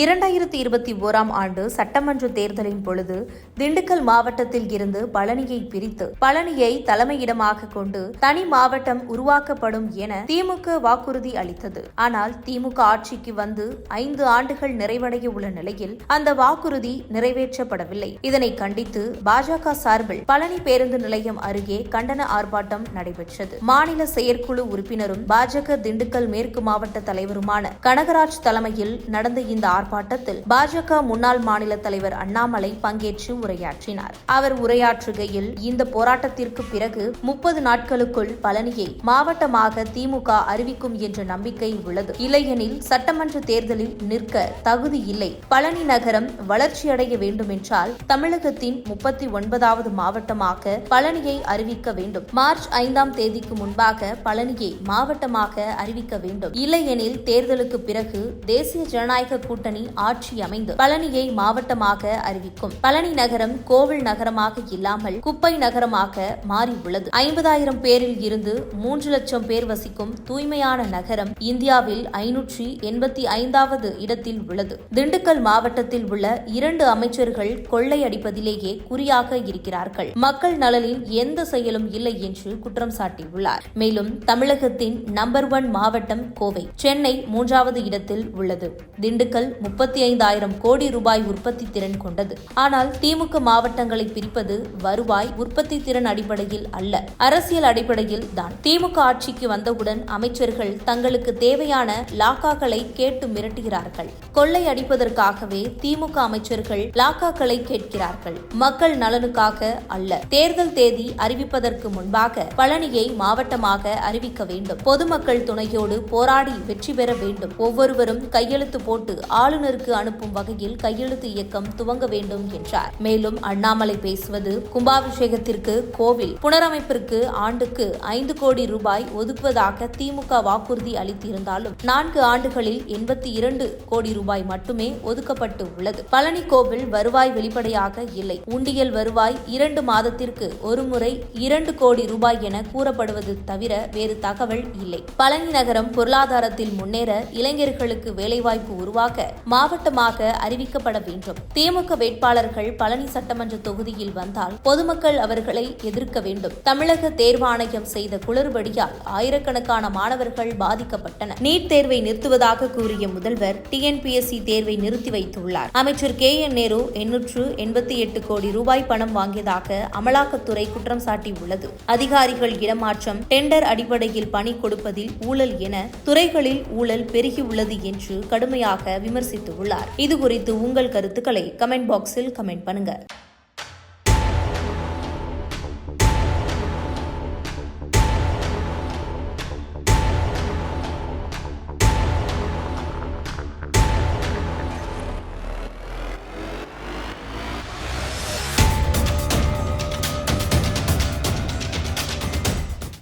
இரண்டாயிரத்தி இருபத்தி ஓராம் ஆண்டு சட்டமன்ற தேர்தலின் பொழுது திண்டுக்கல் மாவட்டத்தில் இருந்து பழனியை பிரித்து பழனியை தலைமையிடமாக கொண்டு தனி மாவட்டம் உருவாக்கப்படும் என திமுக வாக்குறுதி அளித்தது. ஆனால் திமுக ஆட்சிக்கு வந்து ஐந்து ஆண்டுகள் நிறைவடைய உள்ள நிலையில் அந்த வாக்குறுதி நிறைவேற்றப்படவில்லை. இதனை கண்டித்து பாஜக சார்பில் பழனி பேருந்து நிலையம் அருகே கண்டன ஆர்ப்பாட்டம் நடைபெற்றது. மாநில செயற்குழு உறுப்பினரும் பாஜக திண்டுக்கல் மேற்கு மாவட்ட தலைவருமான கனகராஜ் தலைமையில் நடந்த இந்த ஆர்ப்பாட்டத்தில் பாஜக முன்னாள் மாநில தலைவர் அண்ணாமலை பங்கேற்று உரையாற்றினார். அவர் உரையாற்றுகையில் இந்த போராட்டத்திற்கு பிறகு முப்பது நாட்களுக்குள் பழனியை மாவட்டமாக திமுக அறிவிக்கும் என்ற நம்பிக்கை உள்ளது. இல்லையெனில் சட்டமன்ற தேர்தலில் நிற்க தகுதி இல்லை. பழனி நகரம் வளர்ச்சியடைய வேண்டுமென்றால் தமிழகத்தின் முப்பத்தி ஒன்பதாவது மாவட்டமாக பழனியை அறிவிக்க வேண்டும். மார்ச் ஐந்தாம் தேதிக்கு முன்பாக பழனியை மாவட்டமாக அறிவிக்க வேண்டும். இல்லையெனில் தேர்தலுக்கு பிறகு தேசிய ஜனநாயக கூட்டணி பழனி ஆட்சி அமைந்து பழனியை மாவட்டமாக அறிவிக்கும். பழனி நகரம் கோவில் நகரமாக இல்லாமல் குப்பை நகரமாக மாறியுள்ளது. ஐம்பதாயிரம் பேரில் இருந்து மூன்று லட்சம் பேர் வசிக்கும் தூய்மையான நகரம் இந்தியாவில் ஐநூற்றி எண்பத்தி ஐந்தாவது இடத்தில் உள்ளது. திண்டுக்கல் மாவட்டத்தில் உள்ள இரண்டு அமைச்சர்கள் கொள்ளையடிப்பதிலேயே குறியாக இருக்கிறார்கள். மக்கள் நலனில் எந்த செயலும் இல்லை என்று குற்றம் சாட்டியுள்ளார். மேலும் தமிழகத்தின் நம்பர் ஒன் மாவட்டம் கோவை சென்னை மூன்றாவது இடத்தில் உள்ளது. திண்டுக்கல் முப்பத்தி ஐந்தாயிரம் கோடி ரூபாய் உற்பத்தி திறன் கொண்டது. ஆனால் திமுக மாவட்டங்களை பிரிப்பது வருவாய் உற்பத்தி திறன் அடிப்படையில் அல்ல. அரசியல் அடிப்படையில் தான். திமுக ஆட்சிக்கு வந்தவுடன் அமைச்சர்கள் தங்களுக்கு தேவையான லாக்காக்களை கேட்டு மிரட்டுகிறார்கள். கொள்ளை அடிப்பதற்காகவே திமுக அமைச்சர்கள் லாக்காக்களை கேட்கிறார்கள். மக்கள் நலனுக்காக அல்ல. தேர்தல் தேதி அறிவிப்பதற்கு முன்பாக பழனியை மாவட்டமாக அறிவிக்க வேண்டும். பொதுமக்கள் துணையோடு போராடி வெற்றி பெற வேண்டும். ஒவ்வொருவரும் கையெழுத்து போட்டு ஆளு ஆளுநருக்கு அனுப்பும் வகையில் கையெழுத்து இயக்கம் துவங்க வேண்டும் என்றார். மேலும் அண்ணாமலை பேசுவது கும்பாபிஷேகத்திற்கு கோவில் புனரமைப்பிற்கு ஆண்டுக்கு ஐந்து கோடி ரூபாய் ஒதுக்குவதாக திமுக வாக்குறுதி அளித்திருந்தாலும் நான்கு ஆண்டுகளில் எண்பத்தி இரண்டு கோடி ரூபாய் மட்டுமே ஒதுக்கப்பட்டு உள்ளது. பழனி கோவில் வருவாய் வெளிப்படையாக இல்லை. உண்டியல் வருவாய் இரண்டு மாதத்திற்கு ஒருமுறை இரண்டு கோடி ரூபாய் என கூறப்படுவது தவிர வேறு தகவல் இல்லை. பழனி நகரம் பொருளாதாரத்தில் முன்னேற இளைஞர்களுக்கு வேலைவாய்ப்பு உருவாக்க மாவட்டமாக அறிவிக்கப்பட வேண்டும். திமுக வேட்பாளர்கள் பழனி சட்டமன்ற தொகுதியில் வந்தால் பொதுமக்கள் அவர்களை எதிர்க்க வேண்டும். தமிழக தேர்வாணையம் செய்த குளறுபடியால் ஆயிரக்கணக்கான மாணவர்கள் பாதிக்கப்பட்டனர். நீட் தேர்வை நிறுத்துவதாக கூறிய முதல்வர் டிஎன்பிஎஸ்சி தேர்வை நிறுத்தி வைத்துள்ளார். அமைச்சர் கே என் நேரு எண்ணூற்று எண்பத்தி எட்டு கோடி ரூபாய் பணம் வாங்கியதாக அமலாக்கத்துறை குற்றம் சாட்டியுள்ளது. அதிகாரிகள் இடமாற்றம் டெண்டர் அடிப்படையில் பணி கொடுப்பதில் ஊழல் என துறைகளில் ஊழல் பெருகியுள்ளது என்று கடுமையாக விமர்சித்துள்ளார். இதுகுறித்து உங்கள் கருத்துக்களை கமெண்ட் பாக்ஸில் கமெண்ட் பண்ணுங்க.